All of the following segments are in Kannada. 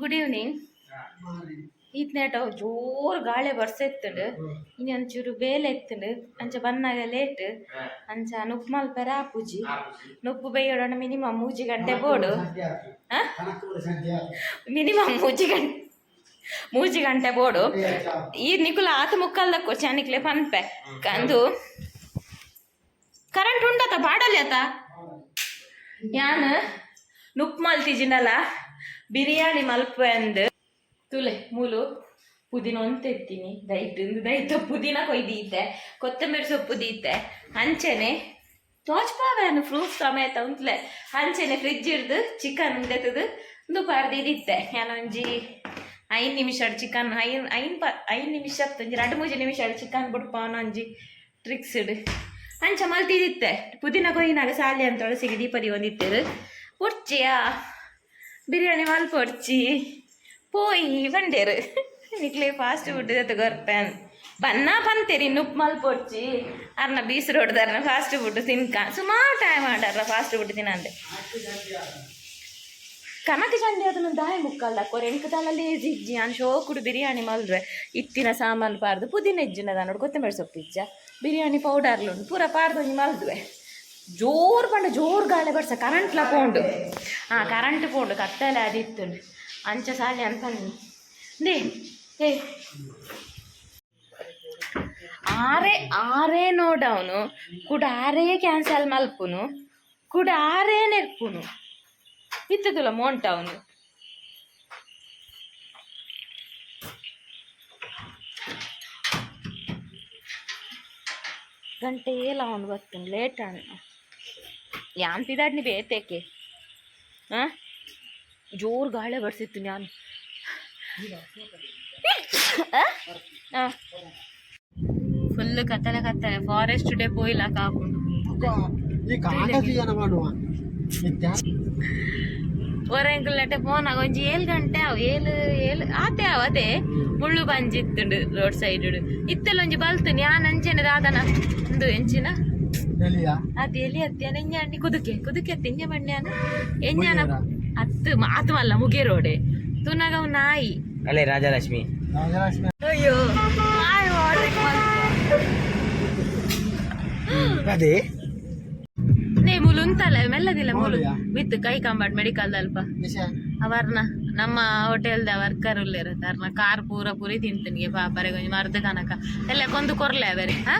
ಗುಡ್ ಈವ್ನಿಂಗ್ ಈತ್ನೇಟ ಜೋರ್ ಗಾಳಿ ಬರ್ಸೆತ್ತುಂಡು. ಇನಿ ಒಂಚೂರು ಬೇಲೆ ಎತ್ತುಂಡು ಅಂಚ ಬನ್ನಾಗ ಲೇಟ್ ಅಂಚ ನುಪ್ಪು ಮಲ್ಪೆರ ಪೂಜಿ. ನುಪ್ಪು ಬೇಯೋಣ ಮಿನಿಮಮ್ ಮೂಜಿ ಗಂಟೆ ಬೋಡು. ಮಿನಿಮಮ್ ಮೂಜಿ ಗಂಟೆ ಮೂಜಿ ಗಂಟೆ ಬೋಡು. ಈ ನಿಕುಲ ಆತ ಮುಕ್ಕಲ್ದಕ್ಕೋ ಚಾನಿಕ್ಲೆ ಪನ್ಪೆ. ಕಂದು. ಕರೆಂಟ್ ಉಂಡತ ಬಾಡಲ್ಯತ ಯಾನ್? ನುಪ್ಪು ಮಲ್ತಿಜಿನಲ್ಲ ಬಿರಿಯಾನಿ ಮಲ್ಪೆ ಅಂದ್. ತುಲೆ, ಮೂಲು, ಪುದೀನ ಒಂತ ಎತ್ತೀನಿ ದೈಟ್ ದೈತ ಪುದೀನ ಕೊಯ್ದೀತೆ ಕೊತ್ತಂಬರಿ ಸೊಪ್ಪು ದೀತೆ ಹಂಚೆನೆ ತೋಚ್ಪಾವೇನು ಫ್ರೂಟ್ಸ್ ಸಮೇತ ಉಂತ್ಲೆ. ಹಂಚೆನೆ ಫ್ರಿಜ್ ಹಿಡ್ದು ಚಿಕನ್ ಉಂಡೆತದು ಒಂದು ಇದಿತ್ತೆ ಏನೊಂಜಿ ಐದು ನಿಮಿಷ ಚಿಕನ್ ಐನ್ ಐನ್ ಪ, ಐದು ನಿಮಿಷ ಒಂಜಿ ಎರಡು ಮೂಜಿ ನಿಮಿಷ ಚಿಕನ್ ಬಿಡ್ಪ ಒಂಜಿ ಟ್ರಿಕ್ಸ್ ಇಡು. ಅಂಚ ಮಲ್ತಿದಿತ್ತೆ ಪುದೀನ ಕೊಯ್ಯಿನಾಗ ಸಾಲಿ ಅಂತೇಳಿ ಸಿಗಿ ದೀಪದಿ ಒಂದಿತ್ತರು പൊടിച്ചിയാ ബിരിയാണി വാൽ പൊടിച്ചി പോയി വണ്ടേറ് വീട്ടിലെ ഫാസ്റ്റ് ഫുഡ് ഇതത്ത് കൊറപ്പൻ പന്നാ പന്ന് തെരി നുപ്മാൽ പൊടിച്ചി അറണ ബീച്ച് റോഡ് തരണ ഫാസ്റ്റ് ഫുഡ് തിൻകാൻ സുമാ ടൈം ആണ്ടറ ഫാസ്റ്റ് ഫുഡ് തിന്നാണ്ട് ಕನಕ ಚಂಡಿ ಅದನ್ನು ದಾಯ ಮುಕ್ಕಲ್ಲ ಕೊರೆ ಎಂಕ ತಲ ಲೇಜಿ ಇಜ್ಜಿ ನಾನು ಶೋಕುಡು ಬಿರಿಯಾನಿ ಮಲ್ವೆ ಇತ್ತಿನ ಸಾಮಾನು ಪಾರ್ದು ಪುದೀನ ಇಜ್ಜಿನದ ನೋಡಿ ಕೊತ್ತಂಬರಿ ಸೊಪ್ಪು ಇಜ್ಜ ಬಿರಿಯಾನಿ ಪೌಡರ್ಲು ಪೂರ ಪಾರ್ದು ಮಲ್ದುವೆ ಜೋರ್ ಪಂಡ ಜೋರ್ ಗಾಳಿ ಬರ್ಸ ಕರೆಂಟ್ಲ ಪೋಂಡು ಹಾಂ ಕರೆಂಟ್ ಪೋಂಡು ಕತ್ತಲೆ ಅದಿತ್ತುಂಡು ಅಂಚ ಸಾಲಿ ಅನ್ಪಂದು ದೇ ಏ ಆರೇ ಆರೇ ನೋಡವನು ಕೂಡ ಆರೇ ಕ್ಯಾನ್ಸಲ್ ಮಲ್ಪುನು ಕೂಡ ಆರೇ ನೆರ್ಪುನು ಇತ್ತದಲ್ಲ ಮೋಂಟ ಅವನು ಗಂಟೆ ಏಲ ಅವನು ಬರ್ತಾನೆ ಲೇಟ್ ಅಣ್ಣ ಯಾಂತಿದಾಡ್ನಿ ಬೇತೇಕೆ ಹಾಂ ಜೋರು ಗಾಳಿ ಬರ್ಸಿತ್ತು ನಾನು ಫುಲ್ ಕತ್ತಲೆ ಕತ್ತಲೆ. ಫಾರೆಸ್ಟ್ ಡೇ ಪೋಯಿಲ್ಲ ಕಾಪುಂಡು. ಈ ಕಾಗಜಿಯನ ಫೋನ್ ಆಗ ಒಂಜಿ ಏಳು ಗಂಟೆ ಅವು ಏಳು ಏಳು ಆತೆ ಅವ ಅದೇ ಮುಳ್ಳು ಬಂಜಿತ್ತುಂಡು ರೋಡ್ ಸೈಡ್ ಇತ್ತೆಲ್ಲ ಒಂಜಿ ಬಲ್ತು. ಯಾನ್ ಅಂಚೆನೆ ದಾದನ. ಒಂದು ಎಂಚಿನ? ಎಂಜ ಬಣ್ಣ್ಯಾನ ಎಂಜಾನ ಅತ್ತು ಮಾತು ಮಲ್ಲ ಮುಗೇರೋಡೆ. ತುನಗ ಅವ್ ನಾಯಿ. ಅಲ್ಲೇ ರಾಜಲಕ್ಷ್ಮಿ. ರಾಜಲಕ್ಷ್ಮಿ. ಅಯ್ಯೋ ನಾಯಿ ಮಾಡ್ಲಿಕ್ಕೆ ಅದೇ. ನೇ ಮೆಲ್ಲದಿಲ್ಲ ಮುಲು? ವಿತ್ ಕೈ ಕಂಬಾಟ್ ಮೆಡಿಕಲ್ ಅಲ್ಪ. ಅವರ್ನ ನಮ್ಮ ಹೋಟೆಲ್ದ ವರ್ಕರ್ ಉಲ್ಲೇರತ್ತ ಅರ್ನ ಕಾರ್ ಪೂರ ಪೂರಿ ತಿಂತೀನಿ ಪಾಪರೆ ಕೊಂಚ ಮರ್ದ ಕನಕ. ಎಲ್ಲ ಕೊಂದು ಕೊರ್ಲೆ ಅವರಿ ಹಾ?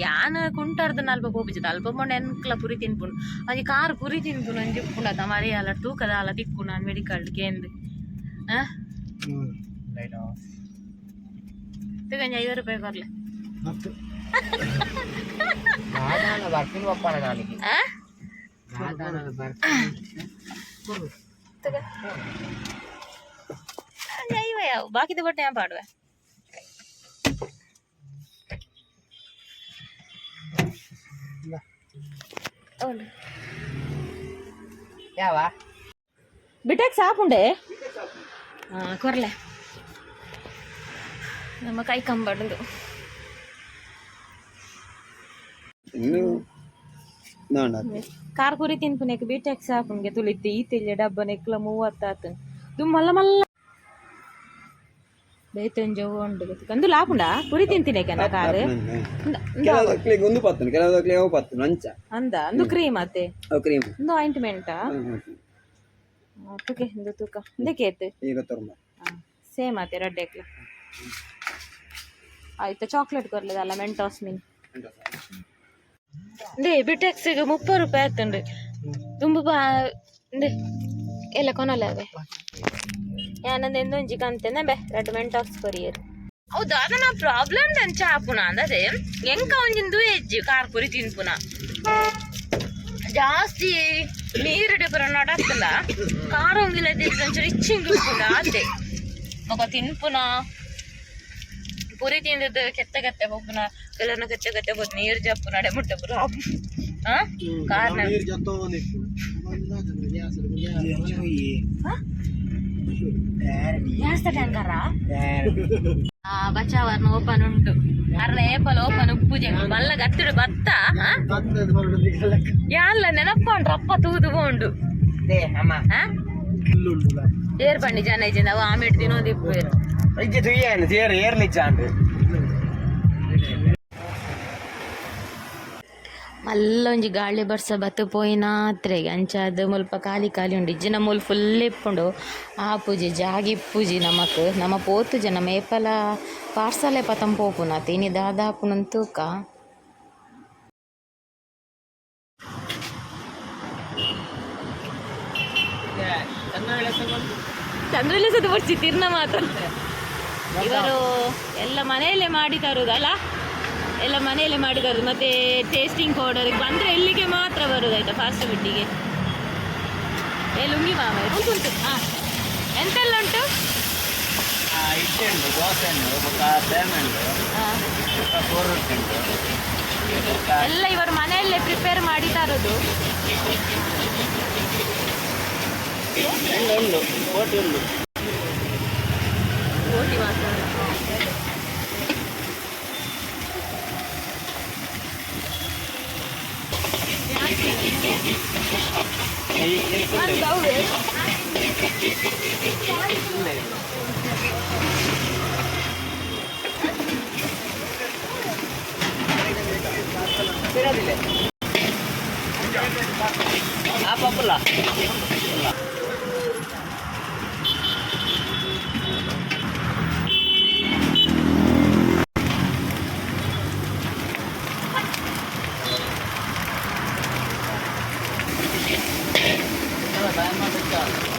ಯಾನ್ ಕುಂಟರ್ದ ನಲ್ಪ ಪೋಪಿಜದ ಅಲ್ಪ ಮೊಂಡ ಎನ್ಕ್ಲ ಪುರಿ ತಿನ್ಪುಂಡು ಅದಿ ಕಾರ್ ಪುರಿ ತಿನ್ಪುನು ಅಂಜಿ ಪುಂಡದ ಮರಿ ಅಲ್ಲ ತೂಕದ ಅಲ್ಲ ತಿಕ್ಕು ನಾನು ಮೆಡಿಕಲ್ ಕೇಂದ್ರ ಹಾ ತಿಗಂಜ ಐವತ್ತು ರೂಪಾಯಿ ಕೊರ್ಲೆ ಮತ್ತು ಬರ್ತೀನಿ ಒಪ್ಪಣ ನಾಳೆಗೆ ಆ ಕೊಡು. ತಗ ಐವ ಯಾವ ಬಾಕಿದ ಬಟ್ಟೆ ಯಾವ ಪಾಡುವೆ ಯಾವ? ಬಿಟೆಕ್ ಸಾಪುಂಡೆ ಕೊರ್ಲೆ. ನಮ್ಮ ಕೈ ಕಂಬಡ್ದು ಕಾರ್ ಕುರಿ ತಿನ್ಪುನೆಕ್ ಬಿಟೆಕ್ ಸಾಪುನ್ಗೆ ತುಳಿತಿ ಈ ತಿಳಿ ಡಬ್ಬ ನೆಕ್ಲ ಮೂವತ್ತಾತು ತುಂಬ ಮಲ್ಲ ಮಲ್ಲ ಬೇತಂಜ ಉಂಡು ಕಂದು ಲಾಪುಂಡ ಪುರಿ ತಿಂತಿನೇಕನ ಕಾರು ಕೆಲವದಕ್ಲಿಗೆ ಒಂದು ಕೆಲವು ಕೆಲವದಕ್ಲಿಗೆ ಅವು ಪತ್ತು ಅಂಚ. ಅಂದ? ಒಂದು ಕ್ರೀಮ್ ಅತ್ತೆ? ಕ್ರೀಮ್. ಒಂದು ಆಯಿಂಟ್ಮೆಂಟಾ ತುಕೆ ಒಂದು ತೂಕ. ಇದಕ್ಕೇತು ಈಗ ತರ್ಮ. ಸೇಮ್ ಆತೆ ರೆಡ್ ಎಕ್ಲ ಆಯ್ತು ಚಾಕ್ಲೇಟ್ ಕೊರ್ಲದಲ್ಲ ಮೆಂಟಾಸ್ ಮೀನ್. ದೇ ಬಿಟೆಕ್ಸಿಗೆ ಮುಪ್ಪ ರೂಪಾಯಿ ಆಯ್ತುಂಡು ತುಂಬ ಬಾ ದೇ ಎಲ್ಲ ಕೊನಲ್ಲ ಅವೆ. ಯಾನಂದ ಒಂಜಿ ಕಂತೆನ ಬೆ ರೆಡ್ ಆಫ್ ಕೊರಿಯರ್ ಹೌದು ಅದನ್ನ ಪ್ರಾಬ್ಲಮ್ ನನ್ ಚಾಪುನ ಅಂದದೆ ಎಂಕ ಒಂಜಿಂದು ಹೆಜ್ಜಿ ಕಾರ್ ಪುರಿ ತಿನ್ಪುನ ಜಾಸ್ತಿ ನೀರು ಡಿಪರ ನಡತ್ತಲ್ಲ ಕಾರ್ ಒಂಗಿಲ್ಲ ಒಂಚೂರು ಇಚ್ಚಿಂಗ್ ಉಂಟುಂಡ ಅದೇ ಮಗ ತಿನ್ಪುನ ಪುರಿ ತಿಂದದ್ದು ಕೆತ್ತ ಕೆತ್ತೆ ಹೋಗ್ಪುನ ಕೆಲವನ್ನ ಕೆತ್ತ ಕೆತ್ತೆ ಹೋದ್ ನೀರು ಜಪ್ಪು ನಡೆ ಮುಟ್ಟ ಪ್ರಾಬ್ಲಮ್ ಹಾ? ಬಚಾವರ್ನ ಓಪನ್ ಉಂಟು ಅರ್ನ ಏಪಲ್ ಓಪನ್ ಪೂಜೆ ಬಲ್ಲ ಗತ್ತಿಡು ಬತ್ತ ಹಾ ಯಾಲ್ಲ ನೆನಪಂಡ್ರು ಅಪ್ಪ ತೂದು ಬೋಂಡು ದೇ ಅಮ್ಮ ಹಾ ಇಲ್ಲುಂಟು ಏರ್ ಪಂಡಿ ಜನ ಇಜ್ಜಿಂದ ಅವು ಆಮೇಲೆ ತಿನ್ನೋದು ಇಪ್ಪು ಇಜ್ಜಿ ತುಯ್ಯನು ತೇರು ಏರ್ಲಿಚ್ಚಾಂಡು ಮಲ್ಲೊಂಜಿ ಗಾಳಿ ಬರ್ಸ ಬತ್ತು ಅತ್ರೆ ಅಂಚಾದ ಮುಲ್ಪ ಖಾಲಿ ಖಾಲಿ ಉಂಡು. ಇಜ್ಜಿನ ಮುಲ್ ಫುಲ್ ಇಪ್ಪುಂಡು. ಆ ಪೂಜೆ ಜಾಗಿ ಪೂಜೆ ನಮಕ್. ನಮ್ಮ ಪೋತು ಜನ ಮೇಪಲ ಪಾರ್ಸಲೆ ಪತಂ ಪೋಪುನ ತಿನಿ ದಾದಾಪುನಂತೂಕ ತೂಕ. ಚಂದ್ರಲೇಸದ ಬರ್ಚಿ ತಿರ್ನ ಮಾತ್ರ. ಇವರು ಎಲ್ಲ ಮನೆಯಲ್ಲೇ ಮಾಡಿ ತರುದಲ್ಲ? ಎಲ್ಲ ಮನೆಯಲ್ಲೇ ಮಾಡಿ ತರುದು ಮತ್ತೆ ಟೇಸ್ಟಿಂಗ್ ಪೌಡರ್ ಬಂದ್ರೆ ಇಲ್ಲಿಗೆ ಮಾತ್ರ ಬರುದಾಯ್ತಾ ಫಾಸ್ಟ್ ಫುಡ್ಡಿಗೆ ಏ ಲುಂಗಿ ಮಾಮ ಉಂಟು ಉಂಟು? ಹಾಂ. ಎಂತೆಲ್ಲ ಉಂಟು? ದೋಸೆ ಉಂಟು. ಎಲ್ಲ ಇವರು ಮನೆಯಲ್ಲೇ ಪ್ರಿಪೇರ್ ಮಾಡಿ ತರೋದು. ಉಂಡು ಕೋಟಿ ಉಂಡು ಓಟಿ ಮಾತ್ರ America.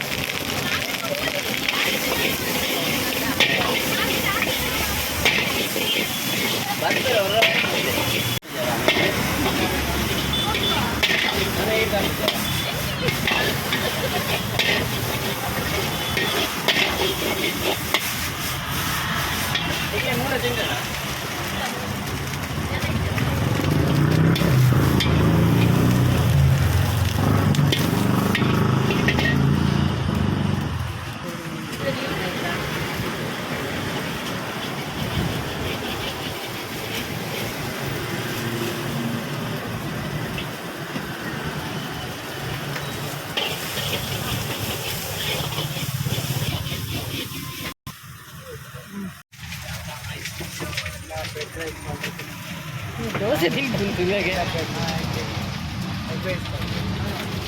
ದೋಸೆ ತಿಂದು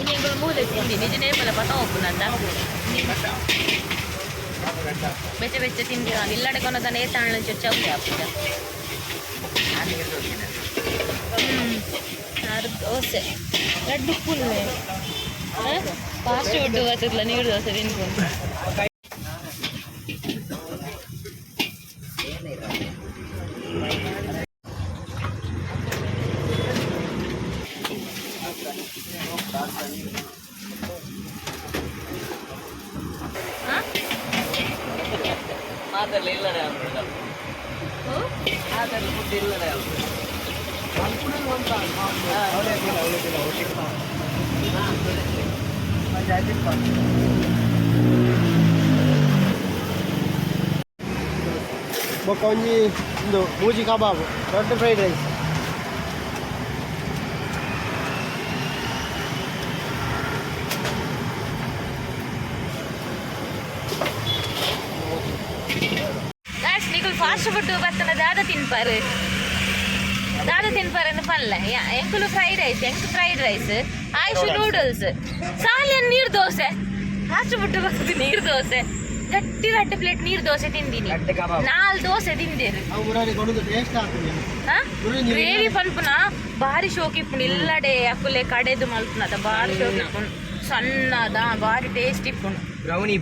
ನೀವು ಮೂಲೆ ತಿಂಡಿ ನಿಜ ನೇಪಲ ಪತ ಹೋಗ್ನಂದ ಬೆಚ್ಚ ಬೆಚ್ಚ ತಿಂದಿರ ಇಲ್ಲಡೆ ಕೊನದ ನೇತಾಣ ಚೌಕೆ ಹಾಕಿದ ಆರು ದೋಸೆ ಲಡ್ಡು ಫುಲ್ಲೆ ಫಾಸ್ಟ್ ಫುಡ್ ಬರ್ತದಲ್ಲ ನೀರು ದೋಸೆ ತಿನ್ಕೊಂಡು ಹಾಂ ಮಾತಲ್ಲಿ ಇಲ್ಲದೆ ಆಗ್ತದೆ ಮಾತಲ್ಲಿ ಫುಡ್ ಇಲ್ಲದೆ ಆಗ್ತದೆ ಬೊಕ್ಕ ಒಂಜಿ ಒಂದು ಮೂಜಿ ಕಬಾಬ್ ದೊಡ್ಡ ಫ್ರೈಡ್ ರೈಸ್ ಫಾಸ್ಟ್ ಫುಡ್ ಬರ್ತನ ದಾದ ತಿನ್ಪಾರು ದಾದ ತಿನ್ಪಾರನ್ನು ಪಲ್ಲ ಎಂಕುಲು ಫ್ರೈಡ್ ರೈಸ್ ಎಂಕ್ ಫ್ರೈಡ್ ರೈಸ್ ಆಯುಷ್ ನೂಡಲ್ಸ್ ಸಾಲಿಯನ್ ನೀರು ದೋಸೆ ಫಾಸ್ಟ್ ಫುಡ್ ಬರ್ತದೆ ನೀರು ದೋಸೆ ಗಟ್ಟಿ ಗಟ್ಟಿ ಪ್ಲೇಟ್ ನೀರು ದೋಸೆ ತಿಂದಿನಿ ನಾಲ್ ದೋಸೆ ತಿಂದೇರು ಗ್ರೇವಿ ಪನ್ಪುನ ಬಾರಿ ಶೋಕಿಪ್ಪುಂಡು. ಇಲ್ಲಡೆ ಅಕ್ಕುಲೆ ಕಡೆದು ಮಲ್ಪುನದ ಬಾರಿ ಶೋಕಿಪ್ಪುಂಡು. ಸಣ್ಣದ ಬಾರಿ ಟೇಸ್ಟ್ ಇಪ್ಪುಂಡು. ಬ್ರೌನಿ